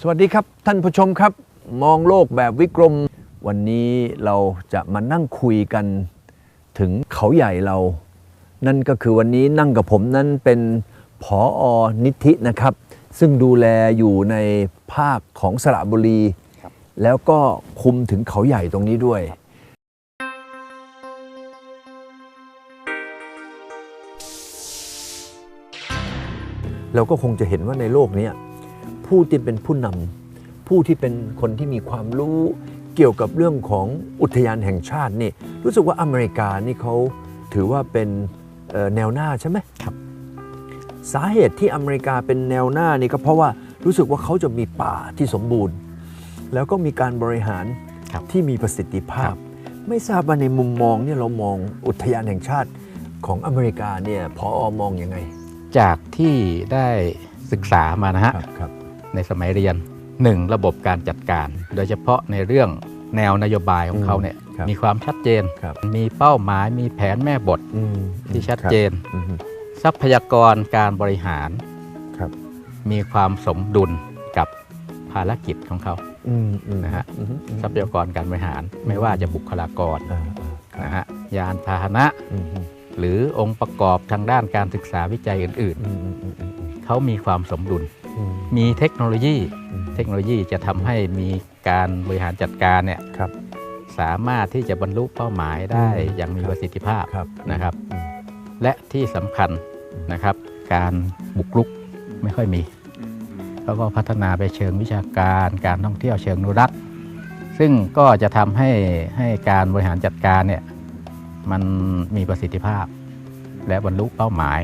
สวัสดีครับท่านผู้ชมครับ มองโลกแบบวิกรม วันนี้เราจะมานั่งคุยกันถึงเขาใหญ่เรา นั่นก็คือวันนี้นั่งกับผมนั้นเป็นผออนิธินะครับ ซึ่งดูแลอยู่ในภาคของสระบุรี แล้วก็คุมถึงเขาใหญ่ตรงนี้ด้วย เราก็คงจะเห็นว่าในโลกนี้ ผู้ที่เป็นผู้นำผู้ที่เป็นคนที่มีความรู้เกี่ยวกับเรื่องของอุทยานแห่งชาตินี่รู้สึกว่าอเมริกานี่เขาถือว่าเป็นเอ่อแนวหน้าใช่ไหมครับ สาเหตุที่อเมริกาเป็นแนวหน้านี่ก็เพราะว่ารู้สึกว่าเขาจะมีป่าที่สมบูรณ์ แล้วก็มีการบริหารครับที่มีประสิทธิภาพ ไม่ทราบว่าในมุมมองเนี่ยเรามองอุทยานแห่งชาติของอเมริกาเนี่ยพออมองยังไง จากที่ได้ศึกษามานะฮะครับ ในสมัยเรียนหนึ่งระบบการจัดการ โดยเฉพาะในเรื่องแนวนโยบายของเขาเนี่ยครับมีความชัดเจนครับมีเป้าหมายมีแผนแม่บทอืมที่ชัดเจนครับอืมทรัพยากรการบริหารครับมีความสมดุลกับภารกิจของเขาอืมอืมนะฮะอืมอืมทรัพยากรการบริหารไม่ว่าจะบุคลากรอ่าอ่าครับนะฮะยานพาหนะอืมอืมหรือองค์ประกอบทางด้านการศึกษาวิจัยอื่นอืมอืมอืมอืมๆเขามีความสมดุลอื มมีเทคโนโลยีอืมเทคโนโลยีจะทำให้มีการบริหารจัดการเนี่ยครับสามารถที่จะบรรลุเป้าหมายได้อืมอย่างมีครับประสิทธิภาพครับนะครับอืมและที่สำคัญนะครับ การบุกรุกไม่ค่อยมีแล้วก็พัฒนาไปเชิงวิชาการการท่องเที่ยวเชิงอนุรักษ์ซึ่งก็จะทำให้ให้การบริหารจัดการเนี่ยมันมีประสิทธิภาพ และบรรลุเป้าหมาย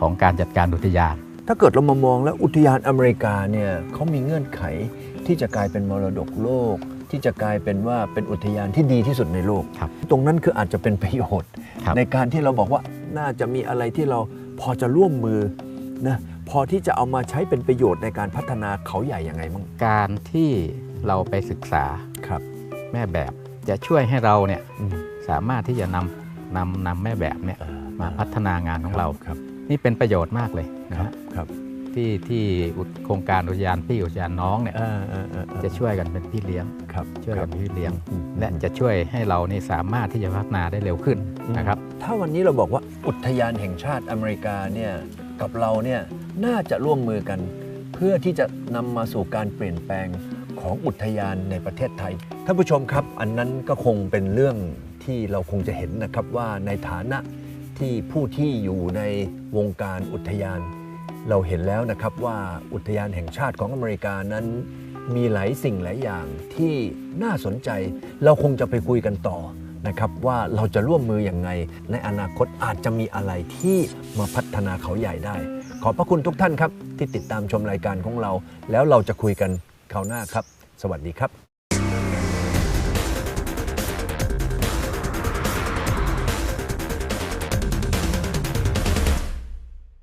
ของการจัดการอุทยาน ถ้าเกิดเรามามองแล้วอุทยานอเมริกาเนี่ยเขามีเงื่อนไขที่จะกลายเป็นมรดกโลก ที่จะกลายเป็นว่าเป็นอุทยานที่ดีที่สุดในโลกครับตรงนั้นคืออาจจะเป็นประโยชน์ครับในการที่เราบอกว่าน่าจะมีอะไรที่เราพอจะร่วมมือนะพอที่จะเอามาใช้เป็นประโยชน์ในการพัฒนาเขาใหญ่ยังไงบ้างการที่เราไปศึกษาครับแม่แบบจะช่วยให้เราเนี่ยอืมสามารถที่จะนำนำนำแม่แบบเนี่ยอ่มาพัฒนางานของเราครับ นี่เป็นประโยชน์มากเลยนะครัฮะบครับที่ที่อุทโครงการอุทยานพี่อุทยานน้องเนี่ยอ่าอ่าอ่าอ่าจะช่วยกันเป็นพี่เลี้ยงครับช่วยกันเป็นพี่เลี้ยงอืมและจะช่วยให้เรานี่สามารถที่จะพัฒนาได้เร็วขึ้นนะครับ ถ้าวันนี้เราบอกว่าอุทยานแห่งชาติอเมริกาเนี่ยกับเราเนี่ยน่าจะร่วมมือกัน เพื่อที่จะนำมาสู่การเปลี่ยนแปลงของอุทยานในประเทศไทยท่านผู้ชมครับ อันนั้นก็คงเป็นเรื่องที่เราคงจะเห็นนะครับว่าในฐานะ ที่ผู้ที่อยู่ในวงการอุทยาน เราเห็นแล้วนะครับว่าอุทยานแห่งชาติของอเมริกานั้น มีหลายสิ่งหลายอย่างที่น่าสนใจ เราคงจะไปคุยกันต่อนะครับว่าเราจะร่วมมืออย่างไง ในอนาคตอาจจะมีอะไรที่มาพัฒนาเขาใหญ่ได้ ขอบพระคุณทุกท่านครับ ที่ติดตามชมรายการของเรา แล้วเราจะคุยกันคราวหน้าครับ สวัสดีครับ